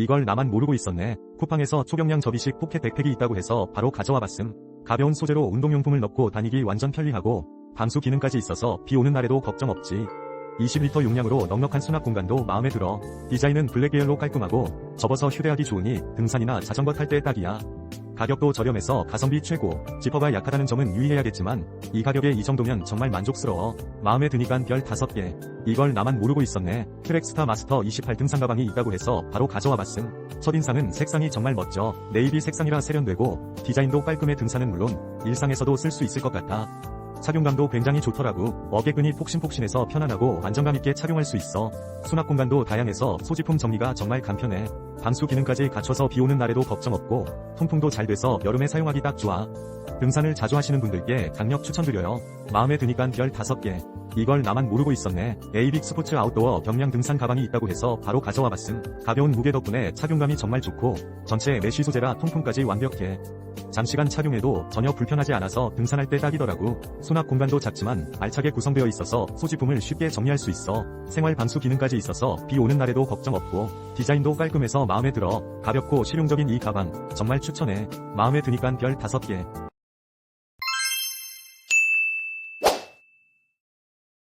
이걸 나만 모르고 있었네. 쿠팡에서 초경량 접이식 포켓 백팩이 있다고 해서 바로 가져와 봤음. 가벼운 소재로 운동용품을 넣고 다니기 완전 편리하고 방수 기능까지 있어서 비 오는 날에도 걱정 없지. 20리터 용량으로 넉넉한 수납 공간도 마음에 들어. 디자인은 블랙 계열로 깔끔하고 접어서 휴대하기 좋으니 등산이나 자전거 탈 때 딱이야. 가격도 저렴해서 가성비 최고. 지퍼가 약하다는 점은 유의해야겠지만 이 가격에 이 정도면 정말 만족스러워. 마음에 드니까 별 5개. 이걸 나만 모르고 있었네. 트랙스타 마스터 28 등산 가방이 있다고 해서 바로 가져와 봤음. 첫인상은 색상이 정말 멋져. 네이비 색상이라 세련되고 디자인도 깔끔해 등산은 물론 일상에서도 쓸 수 있을 것 같아. 착용감도 굉장히 좋더라고. 어깨끈이 폭신폭신해서 편안하고 안정감 있게 착용할 수 있어. 수납 공간도 다양해서 소지품 정리가 정말 간편해. 방수 기능까지 갖춰서 비 오는 날에도 걱정 없고 통풍도 잘 돼서 여름에 사용하기 딱 좋아. 등산을 자주 하시는 분들께 강력 추천드려요. 마음에 드니까 별 5개. 이걸 나만 모르고 있었네. 에이빅 스포츠 아웃도어 경량 등산 가방이 있다고 해서 바로 가져와 봤음. 가벼운 무게 덕분에 착용감이 정말 좋고 전체 메쉬 소재라 통풍까지 완벽해. 장시간 착용해도 전혀 불편하지 않아서 등산할 때 딱이더라고. 수납 공간도 작지만 알차게 구성되어 있어서 소지품을 쉽게 정리할 수 있어. 생활 방수 기능까지 있어서 비 오는 날에도 걱정 없고 디자인도 깔끔해서 마음에 들어. 가볍고 실용적인 이 가방 정말 추천해. 마음에 드니까 별 5개.